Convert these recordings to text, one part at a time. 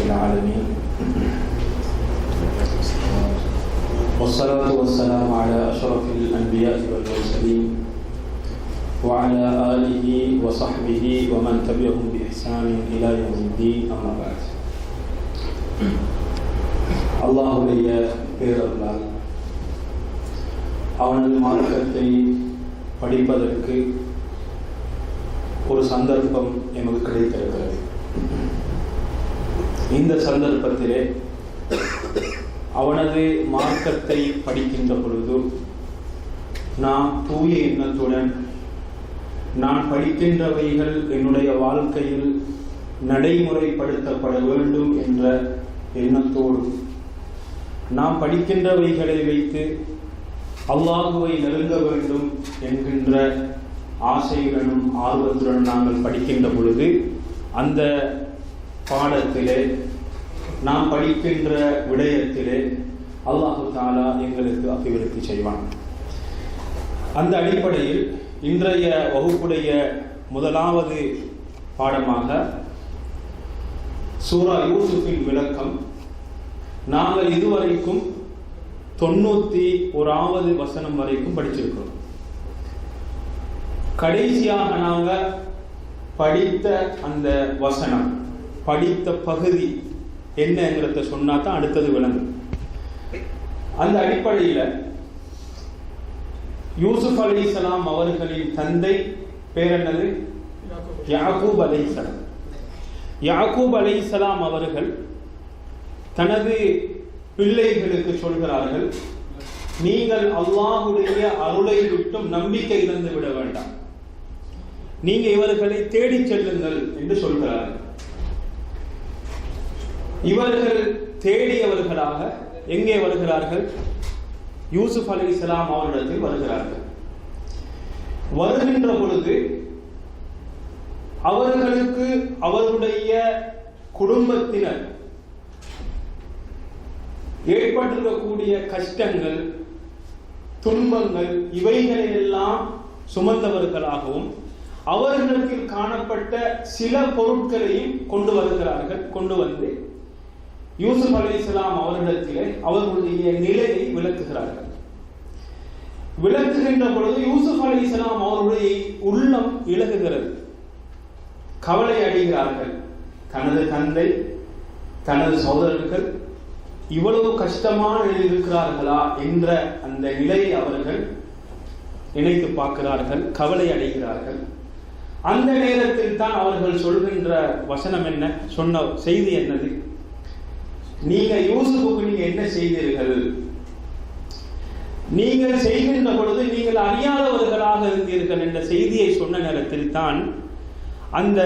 العالمين والصلاة والسلام على أشرف الأنبياء والمرسلين وعلى آله وصحبه ومن تبعهم بإحسان إلى يوم الدين أما بعد அல்லாஹுடைய பேரர்களால் அவனது மார்க்கத்தை படிப்பதற்கு ஒரு சந்தர்ப்பம் எமக்கு கிடைத்திருக்கிறது இந்த சந்தர்ப்பத்திலே அவனது மார்க்கத்தை படிக்கின்ற பொழுது நாம் தூய எண்ணத்துடன் நான் படிக்கின்றவைகள் என்னுடைய வாழ்க்கையில் நடைமுறைப்படுத்தப்பட வேண்டும் என்ற எண்ணத்தோடு நாம் படிக்கின்றவைகளை வைத்து அல்லாஹுவை நெருங்க வேண்டும் என்கின்ற ஆசையுடனும் ஆர்வத்துடன் நாங்கள் படிக்கின்ற பொழுது அந்த பாடத்திலே நாம் படிக்கின்ற விடயத்திலே அல்லாஹு தாலா எங்களுக்கு அபிவிருத்தி செய்வான். அந்த அடிப்படையில் இன்றைய வகுப்புடைய முதலாவது பாடமாக சூரா யூசுஃபின் விளக்கம் நாங்கள் இதுவரைக்கும் தொண்ணூத்தி ஓராவது வசனம் வரைக்கும் படிச்சிருக்கிறோம். கடைசியாக நாங்கள் படித்த அந்த வசனம் படித்த பகுதி என்னங்கிறத சொன்னா தான் அடுத்தது விளங்கும். அந்த அடிப்படையில் யூசுப் அலிசலாம் அவர்களின் தந்தை பேர் என்னது? யாக்கூப் யாகூப் யாக்கூப் அலைசலாம் அவர்கள் தனது பிள்ளைகளுக்கு சொல்கிறார்கள் நீங்கள் அல்லாஹுடைய அருளை விட்டும் நம்பிக்கை இழந்து விட வேண்டாம். நீங்க இவர்களை தேடிச் செல்லுங்கள் என்று சொல்கிறார்கள். இவர்கள் தேடியவர்களாக எங்கே வருகிறார்கள்? யூசுப் அலி இஸ்லாம் அவரிடத்தில் வருகிறார்கள். வருகின்ற பொழுது அவர்களுக்கு அவருடைய குடும்பத்தினர் ஏற்பட்டிருக்கக்கூடிய கஷ்டங்கள் துன்பங்கள் இவைகளை எல்லாம் சுமந்தவர்களாகவும் அவர்களுக்கு காணப்பட்ட சில பொருட்களையும் கொண்டு வருகிறார்கள் கொண்டு வந்து யூசுப் அலி இஸ்லாம் அவர்களிடத்திலே அவர்களுடைய நிலையை விளக்குகிறார்கள். விளக்குகின்ற பொழுது யூசுப் அலி இஸ்லாம் அவருடைய உள்ளம் இழகுகிறது கவலை அடைகிறார்கள். தனது தந்தை தனது சகோதரர்கள் இவ்வளவு கஷ்டமான நிலையில் இருக்கிறார்களா என்ற அந்த நிலையை அவர்கள் நினைத்து பார்க்கிறார்கள் கவலை அடைகிறார்கள். அந்த நேரத்தில் தான் அவர்கள் சொல்கின்ற வசனம் என்ன? சொன்ன செய்தி என்னது? நீங்க யூசுப்புக்கு நீங்க என்ன செய்தீர்கள்? நீங்கள் செய்கின்ற பொழுது நீங்கள் அறியாதவர்களாக இருந்தீர்கள் என்ற செய்தியை சொன்ன நேரத்தில் தான் அந்த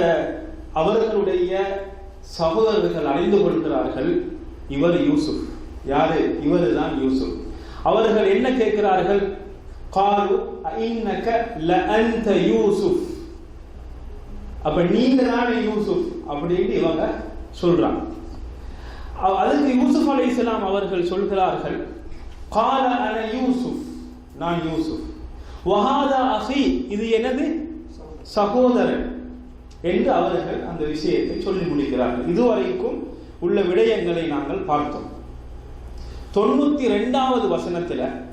அவர்களுடைய சகோதரர்கள் அறிந்து கொள்கிறார்கள் இவர் யூசுப். யாரு? இவர் தான் யூசுப். அவர்கள் என்ன கேட்கிறார்கள்? காலு இன்னக லஅன்த யூசுப். அப்ப நீங்க தானே யூசுப் அப்படின்னு இவங்க சொல்றாங்க. அதுக்கு யூசுப் அலை இஸ்லாம் அவர்கள் சொல்கிறார்கள் கால அன யூசுப். நான் யூசுப். வஹாதா அஹி. இது எனது சகோதரன் என்று அவர்கள் அந்த விஷயத்தை சொல்லி முடிக்கிறார்கள். இதுவரைக்கும் உள்ள விடயங்களை நாங்கள் பார்த்தோம். தொண்ணூத்தி ரெண்டாவது வசனத்தில்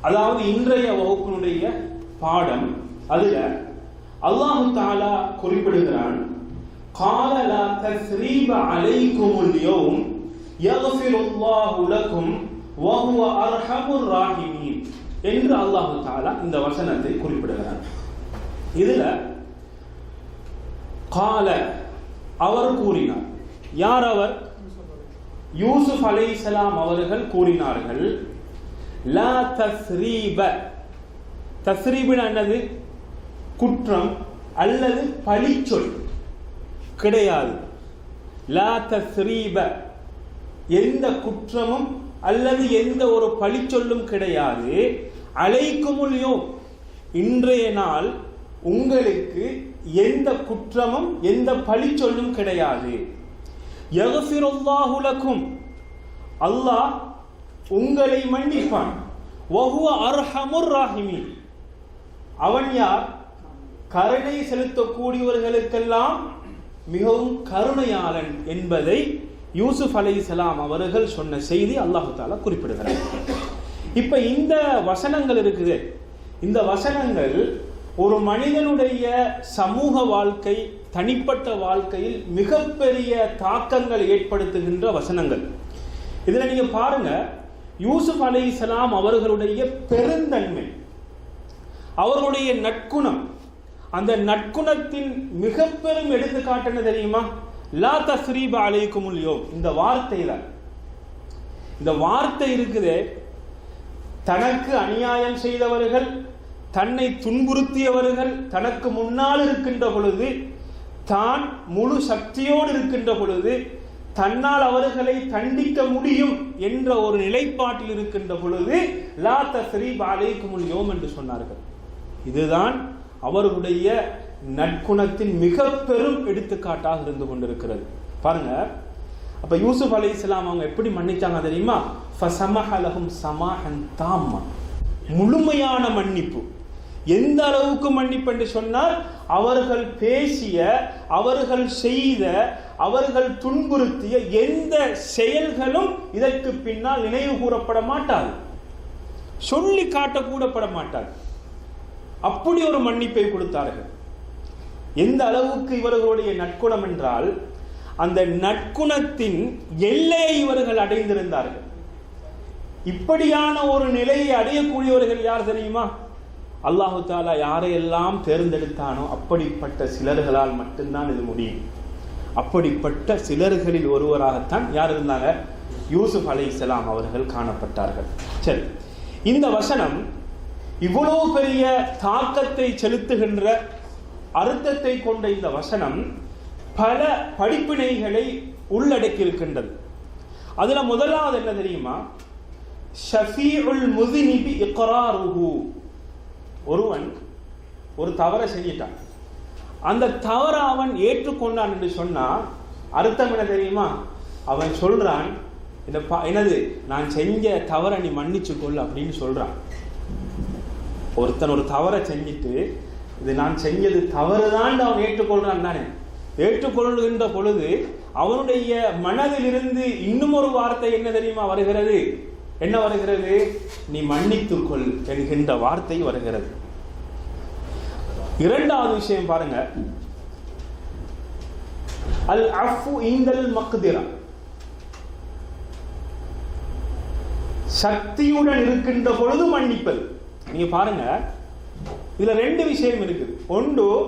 அதாவது இன்றைய வகுப்பினுடைய பாடம் அதுல அல்லாஹு தாலா குறிப்பிடுகிறான் قال لا تثريب عليكم اليوم يغفر الله لكم وهو ارحم الراحمين என்று அல்லாஹு தாலா இந்த வசனத்தை குறிப்பிடுகிறார் இதுல கால அவர் கூறினார் யார் அவர் யூசுப் அலைசலாம் அவர்கள் கூறினார்கள் லா தஸ்ரீப தஸ்ரீபின் என்னது குற்றம் அல்லது பழிச்சொல் கிடையாது. லா தஸ்ரீப. எந்த குற்றமும் அல்லது எந்த ஒரு பழிச்சொல்லும் கிடையாது. அழைக்குமுல்லையும் இன்றைய நாள் உங்களுக்கு எந்த குற்றமும் எந்த பழிச்சொல்லும் கிடையாது. யகஃபிருல்லாஹுலக்கும் அல்லாஹ் உங்களை மன்னிப்பான். வஹுவ அர்ஹமுர் ராஹிமீன். அவன் யார்? கருணை செலுத்தக்கூடியவர்களுக்கெல்லாம் மிகவும் கருணையாளன் என்பதை யூசுப் சலாம் அவர்கள் சொன்ன செய்தி அல்லாஹு தாலா குறிப்பிடுகிறார். இப்ப இந்த வசனங்கள் இருக்குது. இந்த வசனங்கள் ஒரு மனிதனுடைய சமூக வாழ்க்கை தனிப்பட்ட வாழ்க்கையில் மிகப்பெரிய தாக்கங்கள் ஏற்படுத்துகின்ற வசனங்கள். இதுல நீங்க பாருங்க யூசுப் அலைஹிஸ்ஸலாம் அவர்களுடைய பெருந்தன்மை அவர்களுடைய நற்குணம் அந்த நற்குணத்தின் மிக பெரும் தெரியுமா? லா தஸ்ரீப அலைக்குமுல் இந்த வார்த்தையில இந்த வார்த்தை இருக்குதே தனக்கு அநியாயம் செய்தவர்கள் தன்னை துன்புறுத்தியவர்கள் தனக்கு முன்னால் இருக்கின்ற பொழுது தான் முழு சக்தியோடு இருக்கின்ற பொழுது தன்னால் அவர்களை தண்டிக்க முடியும் என்ற ஒரு நிலைப்பாட்டில் இருக்கின்ற பொழுது லா தஸ்ரீப் அலைக்குமுல் யோம் என்று சொன்னார்கள். இதுதான் அவர்களுடைய நற்குணத்தின் மிக பெரும் எடுத்துக்காட்டாக இருந்து கொண்டிருக்கிறது. பாருங்க. அப்ப யூசுப் அலி இஸ்லாம் அவங்க எப்படி மன்னிச்சாங்க தெரியுமா? ஃபசமஹலஹும் சமாஹன் தாம்மா. முழுமையான மன்னிப்பு. எந்த அளவுக்கு மன்னிப்பு என்று சொன்னால் அவர்கள் பேசிய அவர்கள் செய்த அவர்கள் துன்புறுத்திய எந்த செயல்களும் இதற்கு பின்னால் நினைவு கூறப்பட மாட்டாது. சொல்லி காட்டக்கூடப்பட மாட்டாது. அப்படி ஒரு மன்னிப்பை கொடுத்தார்கள். எந்த அளவுக்கு இவர்களுடைய நற்குணம் என்றால் அந்த நற்குணத்தின் எல்லையை இவர்கள் அடைந்திருந்தார்கள். இப்படியான ஒரு நிலையை அடையக்கூடியவர்கள் யார் தெரியுமா? அல்லாஹு தாலா யாரையெல்லாம் தேர்ந்தெடுத்தானோ அப்படிப்பட்ட சிலர்களால் மட்டும்தான் இது முடியும். அப்படிப்பட்ட சிலர்களில் ஒருவராகத்தான் யார் இருந்தாங்க? யூசுப் அலைஹிஸ்ஸலாம் அவர்கள் காணப்பட்டார்கள். சரி இந்த வசனம் இவ்வளவு பெரிய தாக்கத்தை செலுத்துகின்ற அர்த்தத்தை கொண்ட இந்த வசனம் பல படிப்பினைகளை உள்ளடக்கியிருக்கின்றது. அதுல முதலாவது என்ன தெரியுமா? ஷஃபீஉல் முதினிபி இக்ராருஹு. ஒருவன் ஒரு தவறை செஞ்சிட்டான் அந்த தவறை அவன் ஏற்றுக்கொண்டான் என்று சொன்னா அர்த்தம் என்ன தெரியுமா? அவன் சொல்றான் இந்த ப- என்னது? நான் செஞ்ச தவறை நீ மன்னிச்சு கொள் அப்படின்னு சொல்றான். ஒருத்தன் ஒரு தவறை செஞ்சுட்டு இது நான் செஞ்சது தவறுதான் அவன் ஏற்றுக்கொள்றான் தானே. ஏற்றுக்கொள்கின்ற பொழுது அவனுடைய மனதிலிருந்து இன்னும் ஒரு வார்த்தை என்ன தெரியுமா வருகிறது? என்ன வருகிறது? நீ மன்னித்துக் கொள் என்கின்ற வார்த்தை வருகிறது. இரண்டாவது விஷயம் பாருங்க. அல் அஃபு இந்தல் மக்திரா. சக்தியுடன் இருக்கின்ற பொழுது மன்னிப்பது. நீங்க பாருங்க. இதுல ரெண்டு விஷயம் இருக்குது. ஒன்று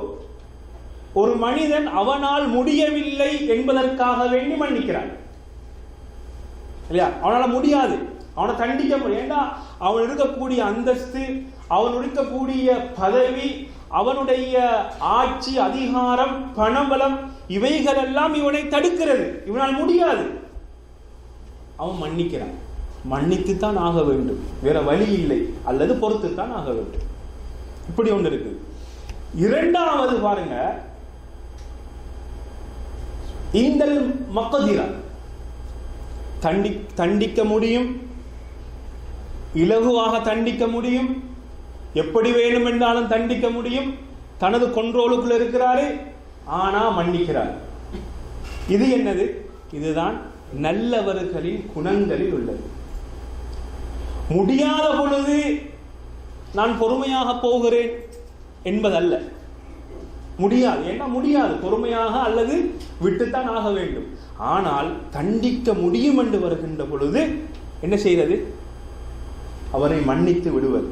ஒரு மனிதன் அவனால் முடியவில்லை என்பதற்காக வேண்டி மன்னிக்கிறான். இல்லையா? அவனால முடியாது. அவனை தண்டிக்க முடியும் ஏண்டா? அவன் இருக்கக்கூடிய அந்தஸ்து அவன் இருக்கக்கூடிய பதவி அவனுடைய ஆட்சி அதிகாரம் பணபலம் இவைகளெல்லாம் இவனை தடுக்கிறது. இவனால் முடியாது. அவன் மன்னிக்கிறான். மன்னித்துத்தான் ஆக வேண்டும். வேற வழி இல்லை. அல்லது பொறுத்துத்தான் ஆக வேண்டும். இப்படி ஒன்று இருக்கு. இரண்டாவது பாருங்க. இந்த மக்கதிரா தண்டி தண்டிக்க முடியும். இலகுவாக தண்டிக்க முடியும். எப்படி வேணும் என்றாலும் தண்டிக்க முடியும். தனது கொன்றோலுக்குள் இருக்கிறாரு. ஆனா மன்னிக்கிறார். இது என்னது? இதுதான் நல்லவர்களின் குணங்களில் உள்ளது. முடியாத பொழுது நான் பொறுமையாக போகிறேன் என்பதல்ல. முடியாது. ஏன்னா முடியாது. பொறுமையாக அல்லது விட்டுத்தான் ஆக வேண்டும். ஆனால் தண்டிக்க முடியும் என்று வருகின்ற பொழுது என்ன செய்கிறது அவரை மன்னித்து விடுவது.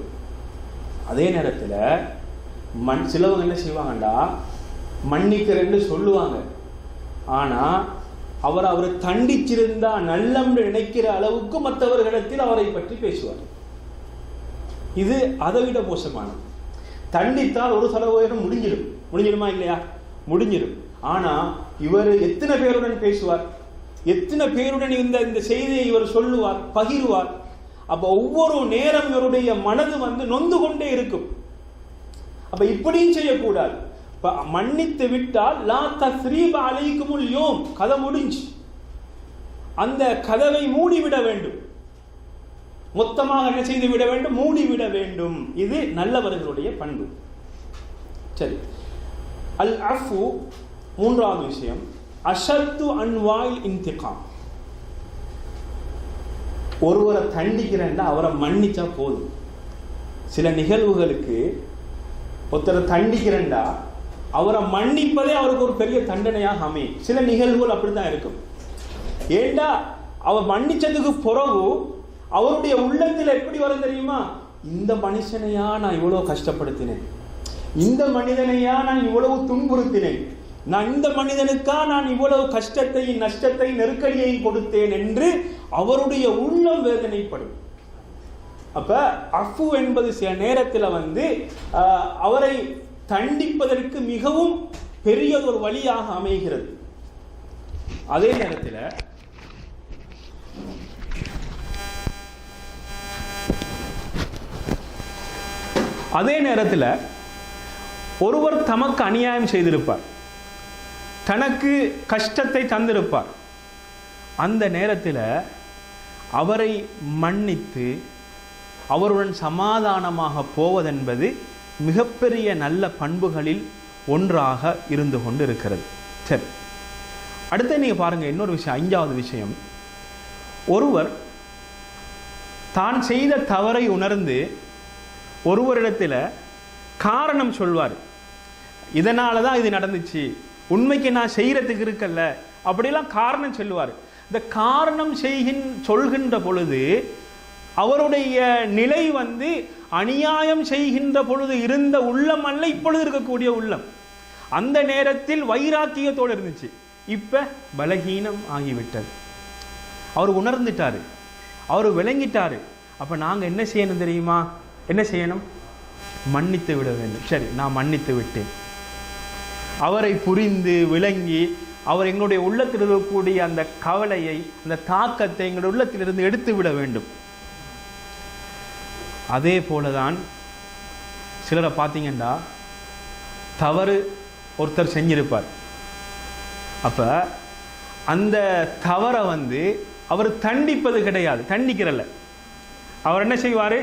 அதே நேரத்தில் மண் சிலவங்க என்ன செய்வாங்கண்டா? மன்னிக்கிறேன்னு சொல்லுவாங்க. ஆனால் அவர் அவரை தண்டிச்சிருந்தா நல்லம்னு நினைக்கிற அளவுக்கு மற்றவர்களிடத்தில் அவரை பற்றி பேசுவார். இது அதை விட மோசமானது. தண்டித்தால் ஒரு சதவீதம் முடிஞ்சிடும். முடிஞ்சிடுமா இல்லையா? முடிஞ்சிடும். ஆனா இவர் எத்தனை பேருடன் பேசுவார்? எத்தனை பேருடன் இந்த இந்த செய்தியை இவர் சொல்லுவார் பகிர்வார்? அப்ப ஒவ்வொரு நேரம் இவருடைய மனது வந்து நொந்து கொண்டே இருக்கும். அப்ப இப்படியும் செய்யக்கூடாது. மன்னித்து விட்டால் லா தஸ்ரீப அலைக்குமுல் யோம். கதை முடிஞ்சு. அந்த கதவை மூடிவிட வேண்டும். மொத்தமாக என்ன செய்து விட வேண்டும்? மூடிவிட வேண்டும். இது நல்லவர்களுடைய பண்பு. சரி. அல் அஃபு மூன்றாவது விஷயம். அஷத்து அன்வாயில் இன்திகாம். ஒருவரை தண்டிக்கிறேன்டா அவரை மன்னிச்சா போதும். சில நிகழ்வுகளுக்கு ஒருத்தரை தண்டிக்கிறேன்டா அவரை மன்னிப்பதே அவருக்கு ஒரு பெரிய தண்டனையாக அமையும். சில நிகழ்வுகள் அப்படிதான் இருக்கும். ஏண்டா அவர் மன்னிச்சதுக்கு பிறகு அவருடைய உள்ளத்தில் எப்படி வரும் தெரியுமா? இந்த மனுஷனையா நான் இவ்வளவு கஷ்டப்படுத்தினேன். இந்த மனிதனையா நான் இவ்வளவு துன்புறுத்தினேன். நான் இந்த மனிதனுக்கா நான் இவ்வளவு கஷ்டத்தை நஷ்டத்தை நெருக்கடியை கொடுத்தேன் என்று அவருடைய உள்ளம் வேதனைப்படும். அப்ப அஃபு என்பது சில நேரத்தில் வந்து அவரை தண்டிப்பதற்கு மிகவும் பெரிய ஒரு வழியாக அமைகிறது. அதே நேரத்தில் அதே நேரத்தில் ஒருவர் தமக்கு அநியாயம் செய்திருப்பார். தனக்கு கஷ்டத்தை தந்திருப்பார். அந்த நேரத்தில் அவரை மன்னித்து அவருடன் சமாதானமாக போவதென்பது மிகப்பெரிய நல்ல பண்புகளில் ஒன்றாக இருந்து கொண்டு இருக்கிறது சரி. அடுத்து நீங்கள் பாருங்கள் இன்னொரு விஷயம் ஐந்தாவது விஷயம். ஒருவர் தான் செய்த தவறை உணர்ந்து ஒருவரிடத்தில் காரணம் சொல்வார். இதனால தான் இது நடந்துச்சு. உண்மைக்கு நான் செய்கிறதுக்கு இருக்கல்ல. அப்படிலாம் காரணம் சொல்லுவார். இந்த காரணம் செய்கின் சொல்கின்ற பொழுது அவருடைய நிலை வந்து அநியாயம் செய்கின்ற பொழுது இருந்த உள்ளம் அல்ல இப்பொழுது இருக்கக்கூடிய உள்ளம். அந்த நேரத்தில் வைராக்கியத்தோடு இருந்துச்சு. இப்ப பலகீனம் ஆகிவிட்டது. அவர் உணர்ந்துட்டாரு. அவர் விளங்கிட்டாரு. அப்ப நாங்க என்ன செய்யணும் தெரியுமா? என்ன செய்யணும்? மன்னித்து விட வேண்டும். சரி நான் மன்னித்து விட்டேன். அவரை புரிந்து விளங்கி அவர் எங்களுடைய உள்ளத்தில் இருக்கக்கூடிய அந்த கவலையை அந்த தாக்கத்தை எங்களுடைய உள்ளத்திலிருந்து எடுத்து விட வேண்டும். அதே போல தான் சிலரை பார்த்தீங்கன்னா தவறு ஒருத்தர் செஞ்சிருப்பார். அப்போ அந்த தவறை வந்து அவர் தண்டிப்பது கிடையாது தண்டிக்கிறல்ல. அவர் என்ன செய்வார்?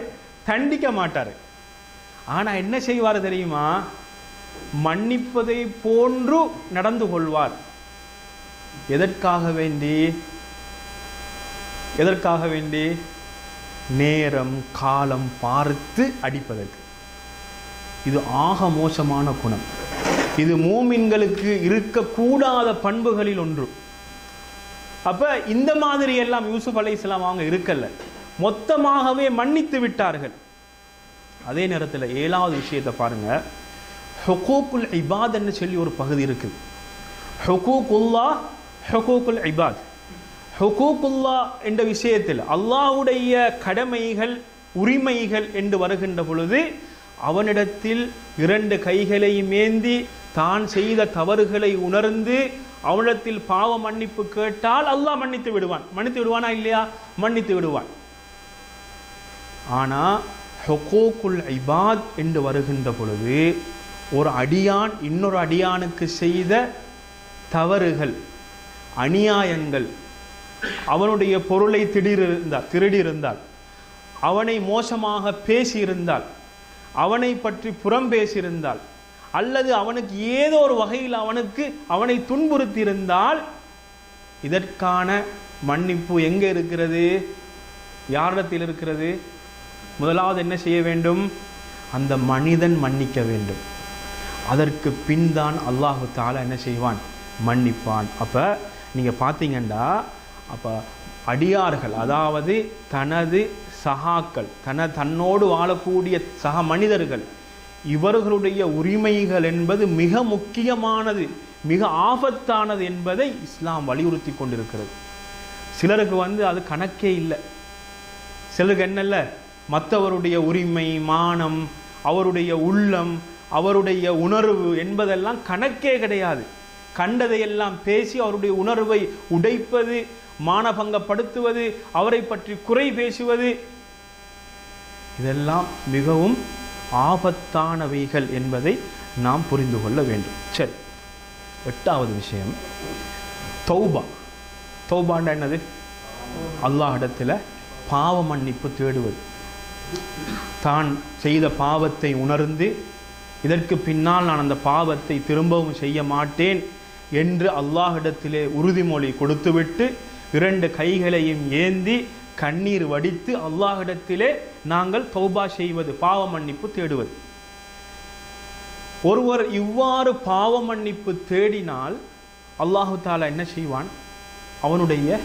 தண்டிக்க மாட்டார். ஆனால் என்ன செய்வார் தெரியுமா? மன்னிப்பதை போன்று நடந்து கொள்வார். எதற்காக வேண்டி? எதற்காக வேண்டி? நேரம் காலம் பார்த்து அடிப்பதற்கு. இது ஆக மோசமான குணம். இது மூமின்களுக்கு இருக்கக்கூடாத பண்புகளில் ஒன்று. அப்போ இந்த மாதிரி எல்லாம் யூசுப் அலைஹிஸ்ஸலாம் அவங்க இருக்கல்ல மொத்தமாகவே மன்னித்து விட்டார்கள். அதே நேரத்தில் ஏழாவது விஷயத்தை பாருங்கள் ஹுகூக்குல் இபாத்ன்னு சொல்லி ஒரு பகுதி இருக்குது. ஹுகூக்குல்லா ஹுகூக்குல் இபாத். ஹுகூக்குல்லா என்ற விஷயத்தில் அல்லாஹ்வுடைய கடமைகள் உரிமைகள் என்று வருகின்ற பொழுது அவனிடத்தில் இரண்டு கைகளை மேந்தி தான் செய்த தவறுகளை உணர்ந்து அவனிடத்தில் பாவ மன்னிப்பு கேட்டால் அல்லாஹ் மன்னித்து விடுவான். மன்னித்து விடுவானா இல்லையா? மன்னித்து விடுவான். ஆனால் ஹொகோக்குல் ஐபாத் என்று வருகின்ற பொழுது ஒரு அடியான் இன்னொரு அடியானுக்கு செய்த தவறுகள் அநியாயங்கள் அவனுடைய பொருளை திடீரிருந்தால் திருடியிருந்தால் அவனை மோசமாக பேசியிருந்தால் அவனை பற்றி புறம் பேசியிருந்தால் அல்லது அவனுக்கு ஏதோ ஒரு வகையில் அவனுக்கு அவனை துன்புறுத்தியிருந்தால் இதற்கான மன்னிப்பு எங்கே இருக்கிறது? யாரிடத்தில் இருக்கிறது? முதலாவது என்ன செய்ய வேண்டும்? அந்த மனிதன் மன்னிக்க வேண்டும். அதற்கு பின் தான் அல்லாஹு தாலா என்ன செய்வான்? மன்னிப்பான். அப்போ நீங்கள் பார்த்தீங்கன்னா அப்போ அடியார்கள் அதாவது தனது சகாக்கள் தன தன்னோடு வாழக்கூடிய சக மனிதர்கள் இவர்களுடைய உரிமைகள் என்பது மிக முக்கியமானது மிக ஆபத்தானது என்பதை இஸ்லாம் வலியுறுத்தி கொண்டிருக்கிறது. சிலருக்கு வந்து அது கணக்கே இல்லை. சிலருக்கு என்னல்ல மற்றவருடைய உரிமை மானம் அவருடைய உள்ளம் அவருடைய உணர்வு என்பதெல்லாம் கணக்கே கிடையாது. கண்டதையெல்லாம் பேசி அவருடைய உணர்வை உடைப்பது மானபங்கப்படுத்துவது அவரை பற்றி குறை பேசுவது இதெல்லாம் மிகவும் ஆபத்தானவைகள் என்பதை நாம் புரிந்து கொள்ள வேண்டும். சரி எட்டாவது விஷயம். தௌபா. தௌபாண்டா என்னது? அல்லாஹிடத்தில் பாவ மன்னிப்பு தேடுவது. தான் செய்த பாவத்தை உணர்ந்து இதற்கு பின்னால் நான் அந்த பாவத்தை திரும்பவும் செய்ய மாட்டேன் என்று அல்லாஹிடத்திலே உறுதிமொழி கொடுத்துவிட்டு இரண்டு கைகளையும் ஏந்தி கண்ணீர் வடித்து அல்லாஹிடத்திலே நாங்கள் தௌபா செய்வது பாவ மன்னிப்பு தேடுவது. ஒருவர் இவ்வாறு பாவ மன்னிப்பு தேடினால் அல்லாஹு தாலா என்ன செய்வான்? அவனுடைய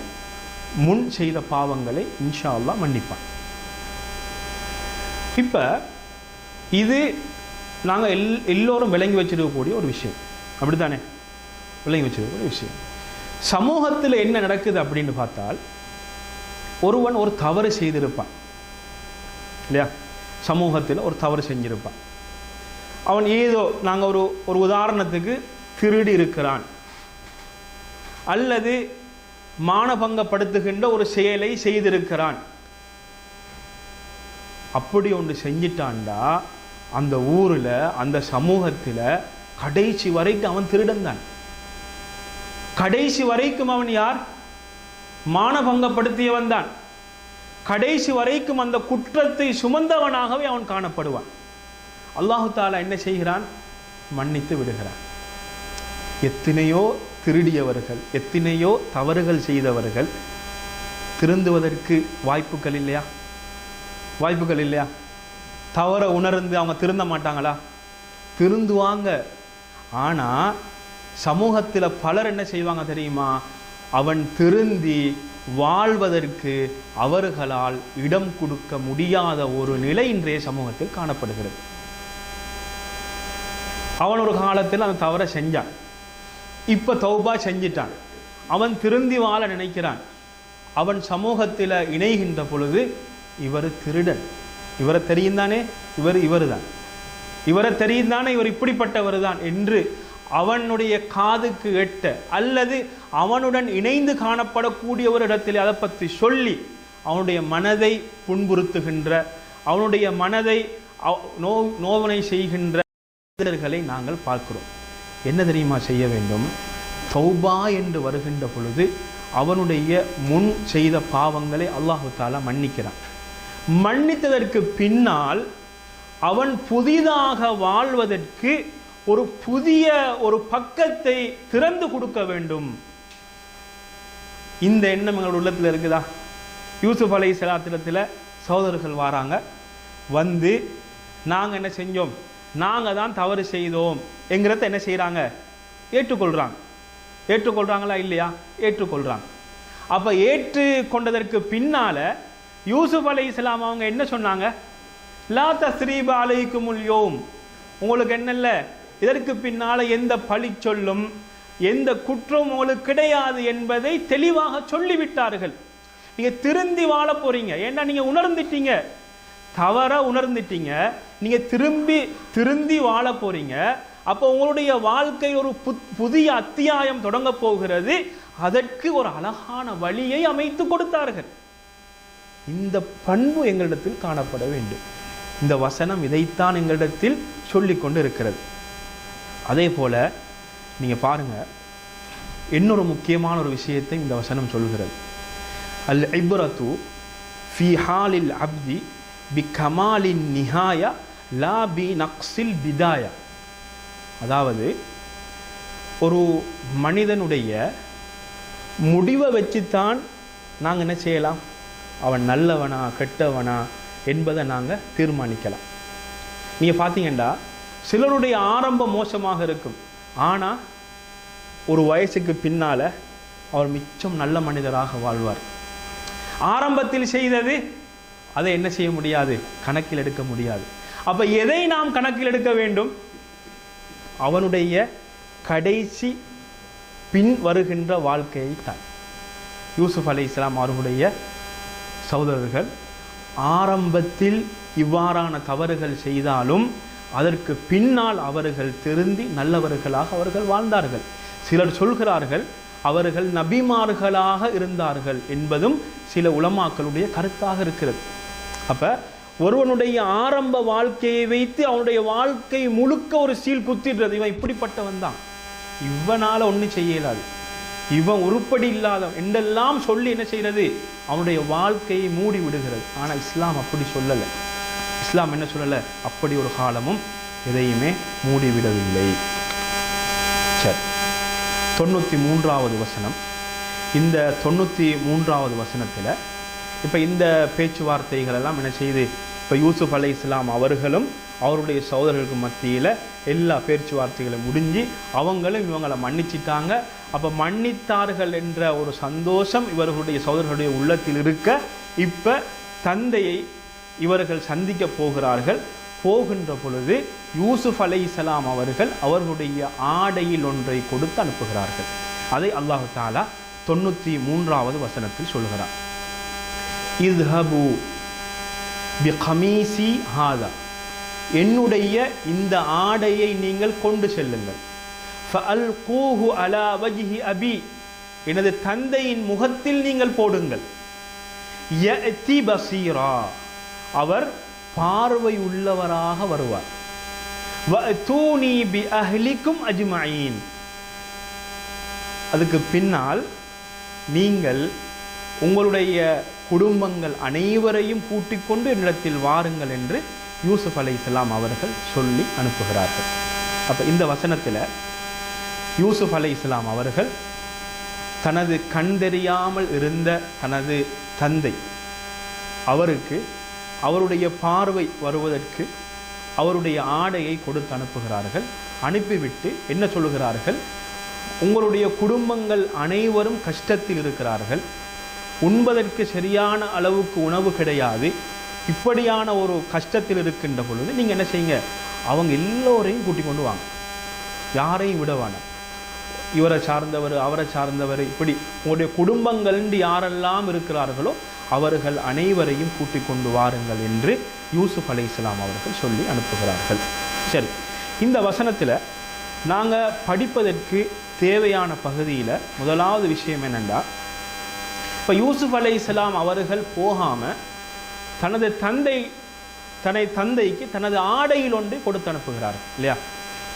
முன் செய்த பாவங்களை இன்ஷா அல்லாஹ் மன்னிப்பான். இப்போ இது நாங்கள் எல் எல்லோரும் விளங்கி வச்சிருக்கக்கூடிய ஒரு விஷயம். அப்படித்தானே? விளங்கி வச்சிருக்கக்கூடிய விஷயம். சமூகத்தில் என்ன நடக்குது அப்படின்னு பார்த்தால் ஒருவன் ஒரு தவறு செய்திருப்பான். இல்லையா? சமூகத்தில் ஒரு தவறு செஞ்சிருப்பான். அவன் ஏதோ நாங்கள் ஒரு ஒரு உதாரணத்துக்கு திருடி இருக்கிறான். அல்லது மானபங்கப்படுத்துகின்ற ஒரு செயலை செய்திருக்கிறான். அப்படி ஒன்று செஞ்சிட்டான்டா அந்த ஊரில் அந்த சமூகத்தில் கடைசி வரைக்கும் அவன் திருடன் தான் கடைசி வரைக்கும் அவன் யார்? மானபங்கப்படுத்தியவன் தான். கடைசி வரைக்கும் அந்த குற்றத்தை சுமந்தவனாகவே அவன் காணப்படுவான். அல்லாஹு தாலா என்ன செய்கிறான்? மன்னித்து விடுகிறான். எத்தனையோ திருடியவர்கள் எத்தனையோ தவறுகள் செய்தவர்கள் திருந்துவதற்கு வாய்ப்புகள் இல்லையா? வாய்ப்புகள் இல்லையா? தவற உணர்ந்து அவங்க திருந்த மாட்டாங்களா? திருந்துவாங்க. ஆனால் சமூகத்தில் பலர் என்ன செய்வாங்க தெரியுமா? அவன் திருந்தி வாழ்வதற்கு அவர்களால் இடம் கொடுக்க முடியாத ஒரு நிலை இன்றைய சமூகத்தில் காணப்படுகிறது. அவன் ஒரு காலத்தில் அந்த தவறை செஞ்சான். இப்போ தௌபா செஞ்சிட்டான். அவன் திருந்தி வாழ நினைக்கிறான். அவன் சமூகத்தில் இணைகின்ற பொழுது இவர் திருடன். இவரை தெரியும் தானே இவர் இவர் தான் இவரை தெரியும் தானே இவர் இப்படிப்பட்டவர் தான் என்று அவனுடைய காதுக்கு எட்ட அல்லது அவனுடன் இணைந்து காணப்படக்கூடிய ஒரு இடத்தில் அதை பற்றி சொல்லி அவனுடைய மனதை புண்புறுத்துகின்ற அவனுடைய மனதை நோ நோவனை செய்கின்ற மனிதர்களை நாங்கள் பார்க்கிறோம். என்ன தெரியுமா செய்ய வேண்டும்? சௌபா என்று வருகின்ற பொழுது அவனுடைய முன் செய்த பாவங்களை அல்லாஹு தாலா மன்னிக்கிறான். மன்னித்ததற்கு பின்னால் அவன் புதிதாக வாழ்வதற்கு ஒரு புதிய ஒரு பக்கத்தை திறந்து கொடுக்க வேண்டும். இந்த எண்ணம் எங்களோட உள்ளத்தில் இருக்குதா? யூசுப் அலை சலாத்திரத்தில் சகோதரர்கள் வராங்க. வந்து நாங்கள் என்ன செஞ்சோம்? நாங்கள் தான் தவறு செய்தோம். என்கிறத என்ன செய்கிறாங்க ஏற்றுக்கொள்கிறாங்க ஏற்றுக்கொள்கிறாங்களா இல்லையா? ஏற்றுக்கொள்கிறாங்க அப்போ ஏற்று கொண்டதற்கு பின்னால் யூசுப் அலை இஸ்லாம் அவங்க என்ன சொன்னாங்க? லா தஸ்ரீப அலைக்குமுல் யோம். உங்களுக்கு என்னல்ல? இதற்கு பின்னால எந்த பழி சொல்லும் எந்த குற்றம் உங்களுக்கு கிடையாது என்பதை தெளிவாக சொல்லிவிட்டார்கள். நீங்க திருந்தி வாழ போறீங்க. ஏன்னா நீங்க உணர்ந்துட்டீங்க? தவற உணர்ந்துட்டீங்க. நீங்க திரும்பி திருந்தி வாழ போறீங்க. அப்போ உங்களுடைய வாழ்க்கை ஒரு புத்- புதிய அத்தியாயம் தொடங்க போகிறது. அதற்கு ஒரு அழகான வழியை அமைத்து கொடுத்தார்கள். இந்த பண்பு எங்களிடத்தில் காணப்பட வேண்டும். இந்த வசனம் இதைத்தான் எங்களிடத்தில் சொல்லிக் கொண்டு இருக்கிறது அதே போல் நீங்கள் பாருங்க இன்னொரு முக்கியமான ஒரு விஷயத்தை இந்த வசனம் சொல்கிறது அல் இப்ரத்து ஃபி ஹாலில் அப்தி பி கமாலின் நிஹாயா லா பி நக்ஸில் பிதாயா. அதாவது ஒரு மனிதனுடைய முடிவை வச்சுத்தான் நாங்கள் என்ன செய்யலாம்? அவன் நல்லவனா கெட்டவனா என்பதை நாங்கள் தீர்மானிக்கலாம். நீங்கள் பார்த்தீங்கன்னா சிலருடைய ஆரம்பம் மோசமாக இருக்கும். ஆனால் ஒரு வயசுக்கு பின்னால் அவர் மிச்சம் நல்ல மனிதராக வாழ்வார். ஆரம்பத்தில் செய்தது அதை என்ன செய்ய முடியாது? கணக்கில் எடுக்க முடியாது. அப்போ எதை நாம் கணக்கில் எடுக்க வேண்டும்? அவனுடைய கடைசி பின் வருகின்ற வாழ்க்கையை தான் யூசுப் அலி இஸ்லாம் அவர்களுடைய சகோதரர்கள் ஆரம்பத்தில் இவ்வாறான தவறுகள் செய்தாலும் அதற்கு பின்னால் அவர்கள் திருந்தி நல்லவர்களாக அவர்கள் வாழ்ந்தார்கள். சிலர் சொல்கிறார்கள் அவர்கள் நபிமார்களாக இருந்தார்கள் என்பதும் சில உலமாக்களுடைய கருத்தாக இருக்கிறது. அப்ப ஒருவனுடைய ஆரம்ப வாழ்க்கையை வைத்து அவனுடைய வாழ்க்கை முழுக்க ஒரு சீல் குத்திடுறது. இவன் இப்படிப்பட்டவன் தான். இவனால ஒன்றும் செய்ய இயலாது. இவன் உருப்படி இல்லாத என்றெல்லாம் சொல்லி என்ன செய்கிறது? அவனுடைய வாழ்க்கையை மூடி விடுகிறது. ஆனால் இஸ்லாம் அப்படி சொல்லலை. இஸ்லாம் என்ன சொல்லலை? அப்படி ஒரு காலமும் எதையுமே மூடிவிடவில்லை. சரி. தொண்ணூற்றி மூன்றாவது வசனம். இந்த தொண்ணூற்றி மூன்றாவது வசனத்தில் இப்போ இந்த பேச்சுவார்த்தைகள் எல்லாம் என்ன செய்யுது இப்போ யூசுப் அலை இஸ்லாம் அவர்களும் அவருடைய சகோதரர்களுக்கு மத்தியில் எல்லா பேச்சுவார்த்தைகளும் முடிஞ்சு அவங்களும் இவங்களை மன்னிச்சிட்டாங்க. அப்போ மன்னித்தார்கள் என்ற ஒரு சந்தோஷம் இவர்களுடைய சகோதரர்களுடைய உள்ளத்தில் இருக்க இப்போ தந்தையை இவர்கள் சந்திக்க போகிறார்கள். போகின்ற பொழுது யூசுப் அலை இஸ்லாம் அவர்கள் அவர்களுடைய ஆடையில் ஒன்றை கொடுத்து அனுப்புகிறார்கள். அதை அல்லாஹு தாலா தொண்ணூற்றி மூன்றாவது வசனத்தில் சொல்கிறார் இத்ஹபு பி கமீசி ஹாதா. என்னுடைய இந்த ஆடையை நீங்கள் கொண்டு செல்லுங்கள். ஃபஅல்கூஹு அலா வஜிஹி அபி. எனது தந்தையின் முகத்தில் நீங்கள் போடுங்கள். யஅதி பசீரா. அவர் பார்வை உள்ளவராக வருவார். வஅதூனி பி அஹ்லிக்கும் அஜ்மாயின் அதுக்கு பின்னால் நீங்கள் உங்களுடைய குடும்பங்கள் அனைவரையும் கூட்டிக் கொண்டு என்னிடத்தில் வாருங்கள் என்று யூசுப் அலை அவர்கள் சொல்லி அனுப்புகிறார்கள். அப்போ இந்த வசனத்தில் யூசுப் அலை இஸ்லாம் அவர்கள் தனது கண் தெரியாமல் இருந்த தனது தந்தை அவருக்கு அவருடைய பார்வை வருவதற்கு அவருடைய ஆடையை கொடுத்து அனுப்புகிறார்கள். அனுப்பிவிட்டு என்ன சொல்லுகிறார்கள்? உங்களுடைய குடும்பங்கள் அனைவரும் கஷ்டத்தில் இருக்கிறார்கள். உண்பதற்கு சரியான அளவுக்கு உணவு கிடையாது. இப்படியான ஒரு கஷ்டத்தில் இருக்கின்ற பொழுது நீங்கள் என்ன செய்யுங்க? அவங்க எல்லோரையும் கூட்டிக் கொண்டு வாங்க. யாரையும் விட வேணாம். இவரை சார்ந்தவர் அவரை சார்ந்தவர் இப்படி உங்களுடைய குடும்பங்கள் யாரெல்லாம் இருக்கிறார்களோ அவர்கள் அனைவரையும் கூட்டிக் கொண்டு வாருங்கள் என்று யூசுப் அலை இஸ்லாம் அவர்கள் சொல்லி அனுப்புகிறார்கள். சரி இந்த வசனத்தில் நாங்கள் படிப்பதற்கு தேவையான பகுதியில் முதலாவது விஷயம் என்னென்னா இப்போ யூசுப் அலை இஸ்லாம் அவர்கள் போகாமல் தனது தந்தை தனது தந்தைக்கு தனது ஆடையில் ஒன்றை கொடுத்து அனுப்புகிறார் இல்லையா?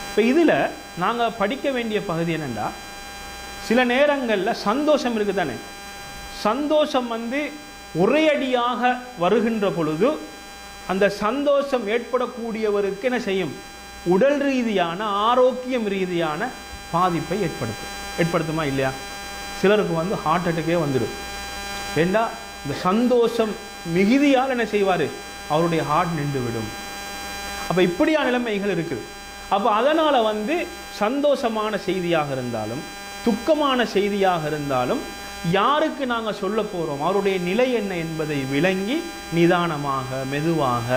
இப்போ இதில் நாங்கள் படிக்க வேண்டிய பகுதி என்னென்னா சில நேரங்களில் சந்தோஷம் இருக்குது தானே சந்தோஷம் வந்து ஒரேயடியாக வருகின்ற பொழுது அந்த சந்தோஷம் ஏற்படக்கூடியவருக்கு என்ன செய்யும்? உடல் ரீதியான ஆரோக்கியம் ரீதியான பாதிப்பை ஏற்படுத்தும். ஏற்படுத்துமா இல்லையா? சிலருக்கு வந்து ஹார்ட் அட்டாக்கே வந்துடும் ஏண்டா? இந்த சந்தோஷம் மிகுதியால் என்ன செய்வார்? அவருடைய ஹார்ட் நின்று விடும் அப்போ இப்படியான நிலைமைகள் இருக்குது. அப்போ அதனால் வந்து சந்தோஷமான செய்தியாக இருந்தாலும் துக்கமான செய்தியாக இருந்தாலும் யாருக்கு நாங்கள் சொல்ல போகிறோம் அவருடைய நிலை என்ன என்பதை விளங்கி நிதானமாக மெதுவாக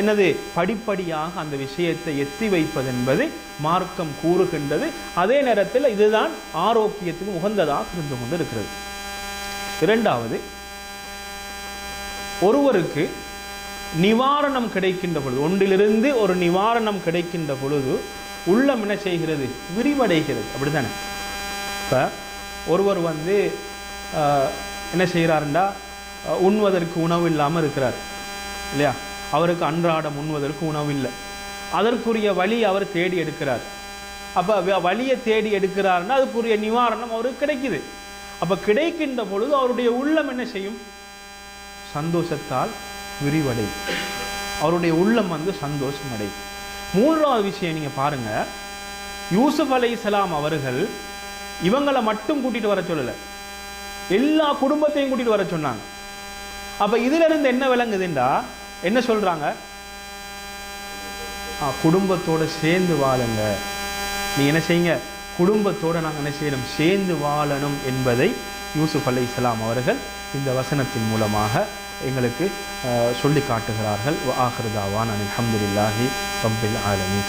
என்னது படிப்படியாக அந்த விஷயத்தை எத்தி வைப்பது என்பது மார்க்கம் கூறுகின்றது. அதே நேரத்தில் இதுதான் ஆரோக்கியத்துக்கு உகந்ததாக இருந்து கொண்டு இருக்கிறது இரண்டாவது ஒருவருக்கு நிவாரணம் கிடைக்கின்ற பொழுது ஒன்றிலிருந்து ஒரு நிவாரணம் கிடைக்கின்ற பொழுது உள்ளம் என்ன செய்கிறது? விரிவடைகிறது. அப்படிதானே இப்போ ஒருவர் வந்து என்ன செய்கிறாருண்டா? உண்வதற்கு உணவு இல்லாமல் இருக்கிறார். இல்லையா? அவருக்கு அன்றாடம் உண்வதற்கு உணவு இல்லை. அதற்குரிய வழி அவர் தேடி எடுக்கிறார். அப்போ வழியை தேடி எடுக்கிறாருன்னா அதுக்குரிய நிவாரணம் அவருக்கு கிடைக்குது. அப்போ கிடைக்கின்ற பொழுது அவருடைய உள்ளம் என்ன செய்யும்? சந்தோஷத்தால் விரிவடை. அவருடைய உள்ளம் வந்து சந்தோஷம் அடை மூன்றாவது விஷயம் நீங்க பாருங்க. யூசுப் அலைஹிஸ்ஸலாம் அவர்கள் இவங்களை மட்டும் கூட்டிட்டு வர சொல்லல. எல்லா குடும்பத்தையும் கூட்டிட்டு வர சொன்னாங்க. அப்ப இதுல இருந்து என்ன விளங்குதுண்டா? என்ன சொல்றாங்க? குடும்பத்தோடு குடும்பத்தோட சேர்ந்து வாழுங்க. நீ என்ன செய்யுங்க? குடும்பத்தோட நாங்கள் என்ன செய்யணும்? சேர்ந்து வாழணும் என்பதை யூசுப் அலை இஸ்லாம் அவர்கள் இந்த வசனத்தின் மூலமாக எங்களுக்கு சொல்லி காட்டுகிறார்கள் ஆஹிருதாவான் அலமதுல்லாஹி ரம்பில் ஆலமி